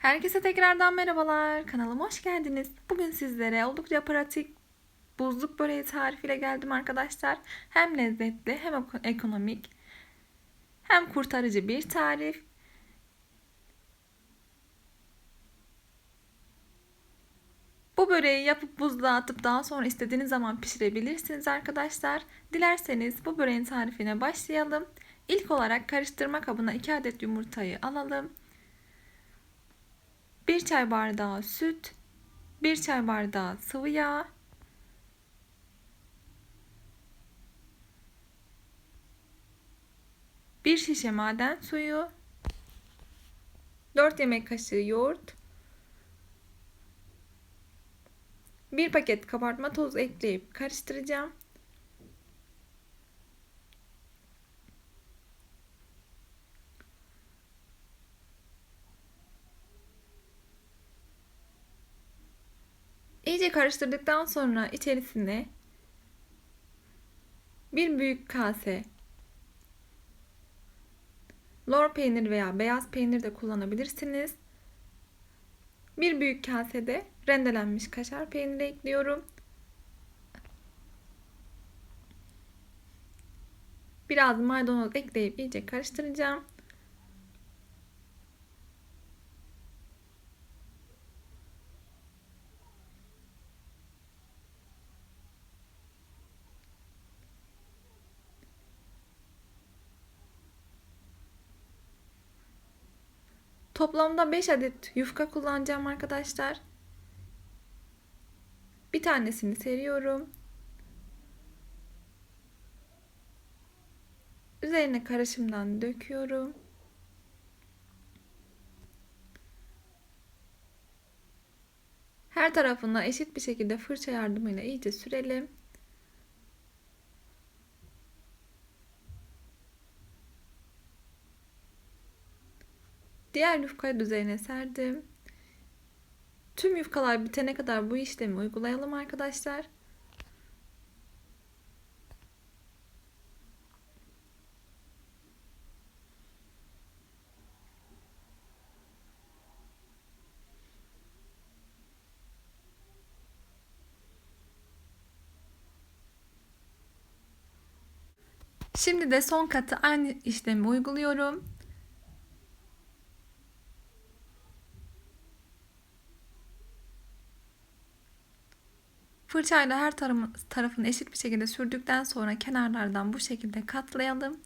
Herkese tekrardan merhabalar. Kanalıma hoş geldiniz. Bugün sizlere oldukça pratik buzluk böreği tarifiyle geldim arkadaşlar. Hem lezzetli hem eko- ekonomik hem kurtarıcı bir tarif. Bu böreği yapıp buzluğa atıp daha sonra istediğiniz zaman pişirebilirsiniz arkadaşlar. Dilerseniz bu böreğin tarifine başlayalım. İlk olarak karıştırma kabına 2 adet yumurtayı alalım. 1 çay bardağı süt, 1 çay bardağı sıvı yağ, bir şişe maden suyu, 4 yemek kaşığı yoğurt, 1 paket kabartma tozu ekleyip karıştıracağım. İyice karıştırdıktan sonra içerisine bir büyük kase lor peynir veya beyaz peynir de kullanabilirsiniz. Bir büyük kasede rendelenmiş kaşar peyniri ekliyorum. Biraz maydanoz ekleyip iyice karıştıracağım. Toplamda 5 adet yufka kullanacağım arkadaşlar. Bir tanesini seriyorum. Üzerine karışımdan döküyorum. Her tarafına eşit bir şekilde fırça yardımıyla iyice sürelim. Diğer yufkayı üzerine serdim. Tüm yufkalar bitene kadar bu işlemi uygulayalım arkadaşlar. Şimdi de son katı aynı işlemi uyguluyorum. Fırçayla her tarafını eşit bir şekilde sürdükten sonra kenarlardan bu şekilde katlayalım.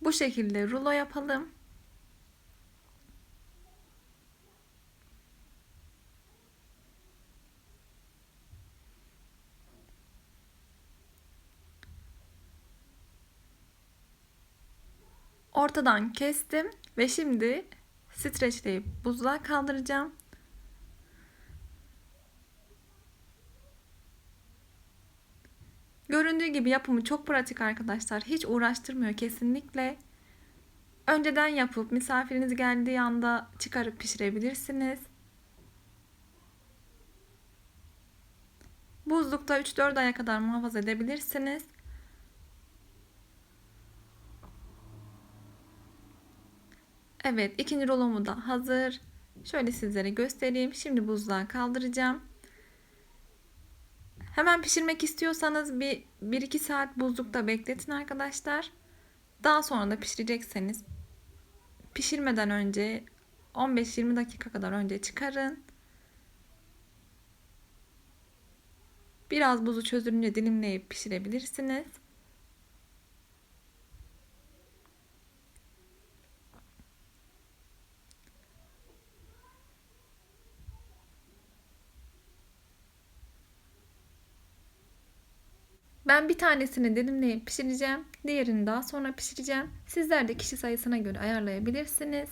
Bu şekilde rulo yapalım. Ortadan kestim ve şimdi streçleyip buzluğa kaldıracağım. Göründüğü gibi yapımı çok pratik arkadaşlar. Hiç uğraştırmıyor kesinlikle. Önceden yapıp misafiriniz geldiği anda çıkarıp pişirebilirsiniz. Buzlukta 3-4 aya kadar muhafaza edebilirsiniz. Evet ikinci rolomu da hazır. Şöyle sizlere göstereyim. Şimdi buzluğa kaldıracağım. Hemen pişirmek istiyorsanız bir 1-2 saat buzlukta bekletin arkadaşlar. Daha sonra da pişirecekseniz pişirmeden önce 15-20 dakika kadar önce çıkarın. Biraz buzu çözülünce dilimleyip pişirebilirsiniz. Ben bir tanesini dilimleyip pişireceğim. Diğerini daha sonra pişireceğim. Sizler de kişi sayısına göre ayarlayabilirsiniz.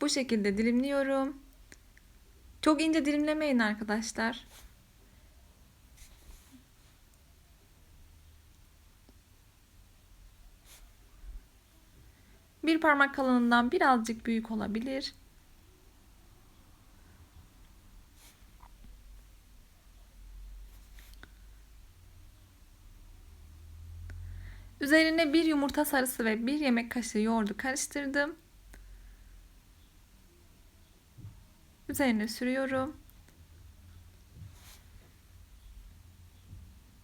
Bu şekilde dilimliyorum. Çok ince dilimlemeyin arkadaşlar. Bir parmak kalınlığından birazcık büyük olabilir. Üzerine bir yumurta sarısı ve bir yemek kaşığı yoğurdu karıştırdım. Üzerine sürüyorum.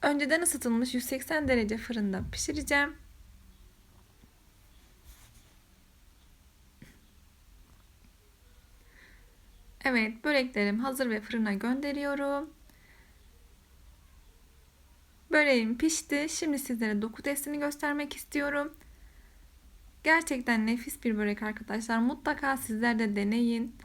Önceden ısıtılmış 180 derece fırında pişireceğim. Evet, böreklerim hazır ve fırına gönderiyorum. Böreğim pişti. Şimdi sizlere doku testini göstermek istiyorum. Gerçekten nefis bir börek arkadaşlar. Mutlaka sizler de deneyin.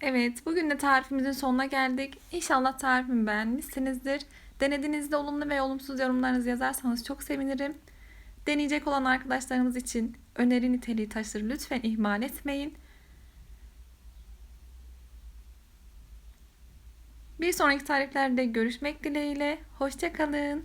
Evet, bugün de tarifimizin sonuna geldik. İnşallah tarifimi beğenmişsinizdir. Denediğinizde olumlu ve olumsuz yorumlarınızı yazarsanız çok sevinirim. Deneyecek olan arkadaşlarımız için öneri niteliği taşır lütfen ihmal etmeyin. Bir sonraki tariflerde görüşmek dileğiyle. Hoşçakalın.